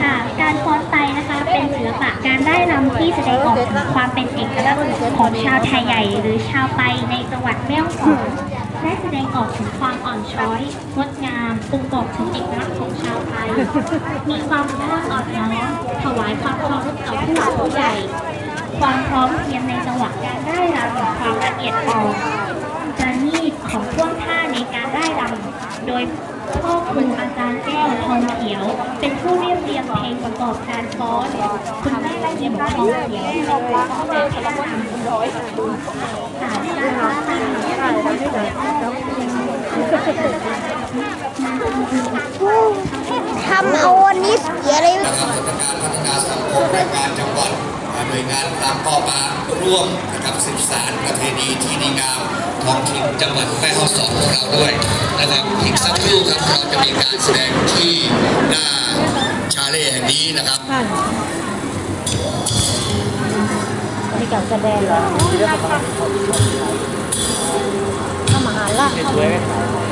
ค่ะการฟ้อนไตนะคะเป็นศิลปะการได้รำที่แสดงออกถึงความเป็นเอกลักษณ์ของชาวไทยใหญ่หรือชาวไตในจังหวัดแม่ฮ่องสอนและแสดงออกถึงความอ่อนช้อยงดงามบ่งบอกถึงเอกลักษณ์ของชาวไทย มีความสุภาอ่อนน้อมถวายความเคารพต่อผู้หลักผู้ใหญ่ ความพร้อมเพียงในจังหวะการได้รำความละเอียดอ่อนประณีตของท่วงท่าในการได้รำโดยพ่อครูอาจารย์แก้วทองเขียว เป็นผู้เรียบเรียงเพลงประกอบการฟ้อนคุณแม่ละเอียดทองเขียวเป็นผู้เข้าไปแนะนำค่ะการฟ้อนรำทำเอาวันนี้เสียเลย นะครับสำนักงานพัฒนาสังคมและการจังหวัดหน่วยงานต่างก็มาร่วมนะครับสืบสานประเพณีที่ดีงามท้องถิ่นจังหวัดแม่ฮ่องสอนของเราด้วยนะครับอีกสักครู่ครับเราจะมีการแสดงที่หน้าชาเล่แห่งนี้นะครับมีการแสดงเหรอเข้ามาหาละ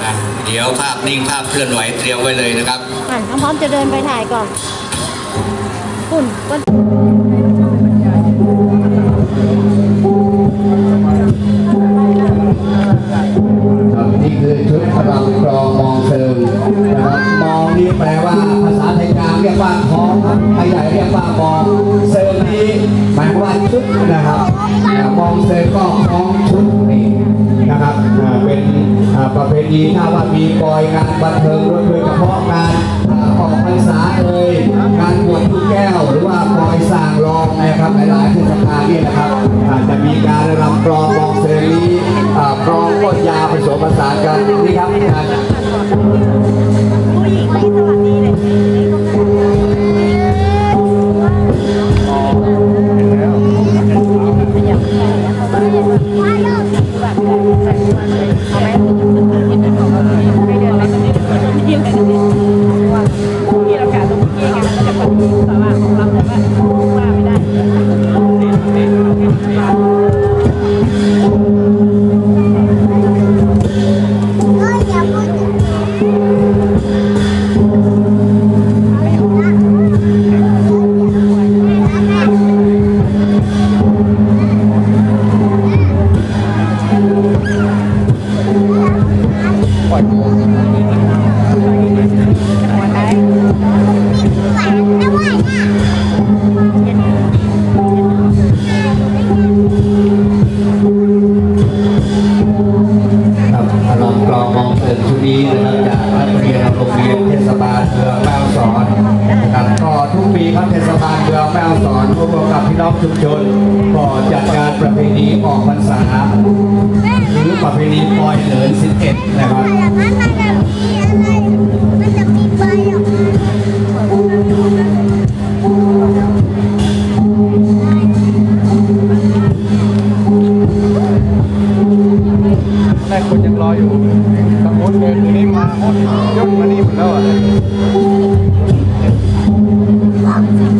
อะเดี๋ยวภาพนิ่งภาพเคลื่อนไหวเตรียมไว้เลยนะครับอะน้องพร้อมจะเดินไปถ่ายก่อนคุณก็ ชุดรำกรองมองเซิงนะครับมองนี่แปลว่าภาษาไทยกลางเรียกว่าท้องไทยใหญ่เรียกว่ามองเซิงนี้หมายว่าชุดนะครับมองเซิงก็ท้องชุดนี่นะครับเป็นประเพณีถ้าว่ามีปล่อยงานบันเทิงโดยเฉพาะงานอ่าออกพรรษา เมืองแม่ฮ่องสอนร่วมกับพี่น้องชุมชนก็จัดงานประเพณีออกพรรษาหรือประเพณีปล่อยเหลิน11 นะครับอย่างนั้นมันจะมีอะไรมันจะมีใบออกมาแต่คนยังรออยู่สมมติเดินนี้มาหมดยกมานี่หมดแล้วอะ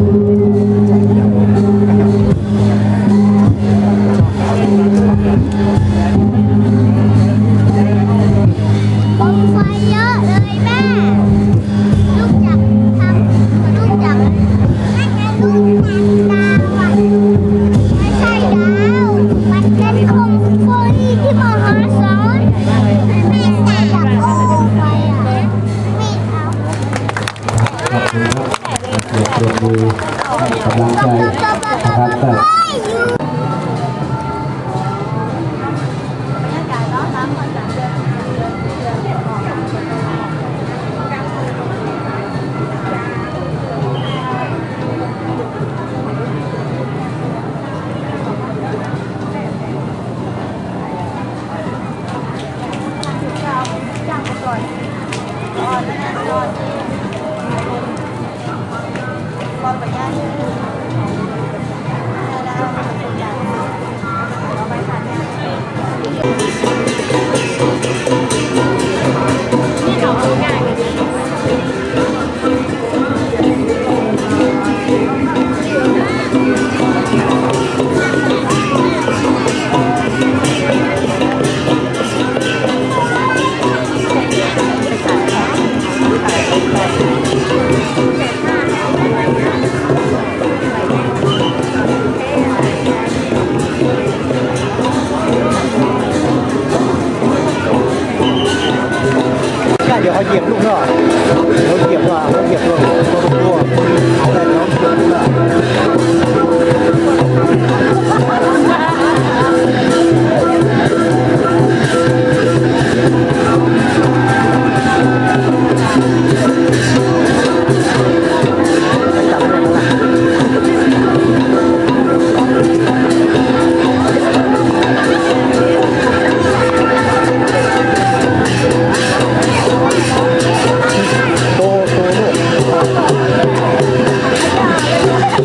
บ ใช่ เดี๋ยวเขาเหยียบลูกเนาะเขาเหยียบว่าเขาเหยียบลูก เ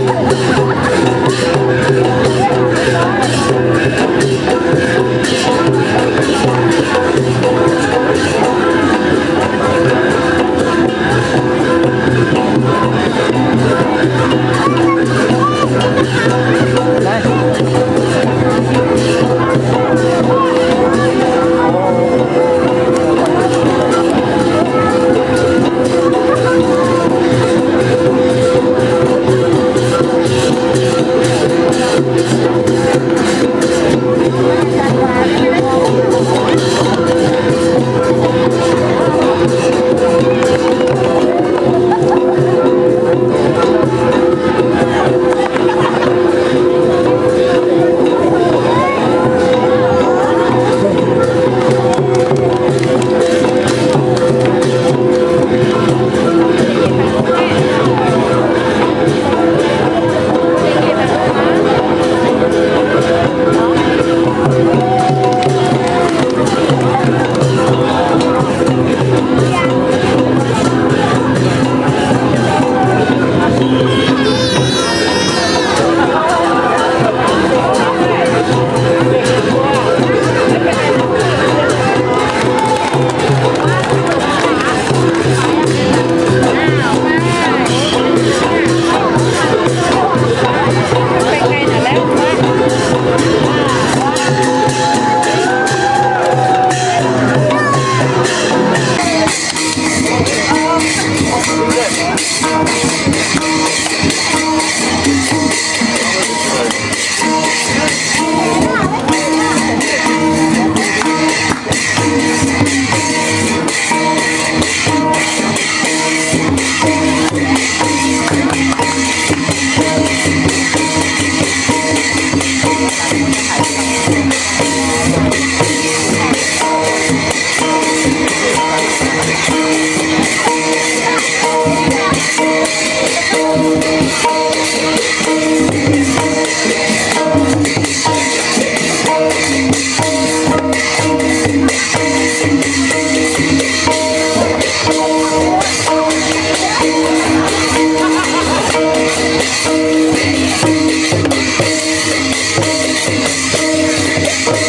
Thank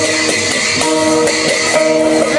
you.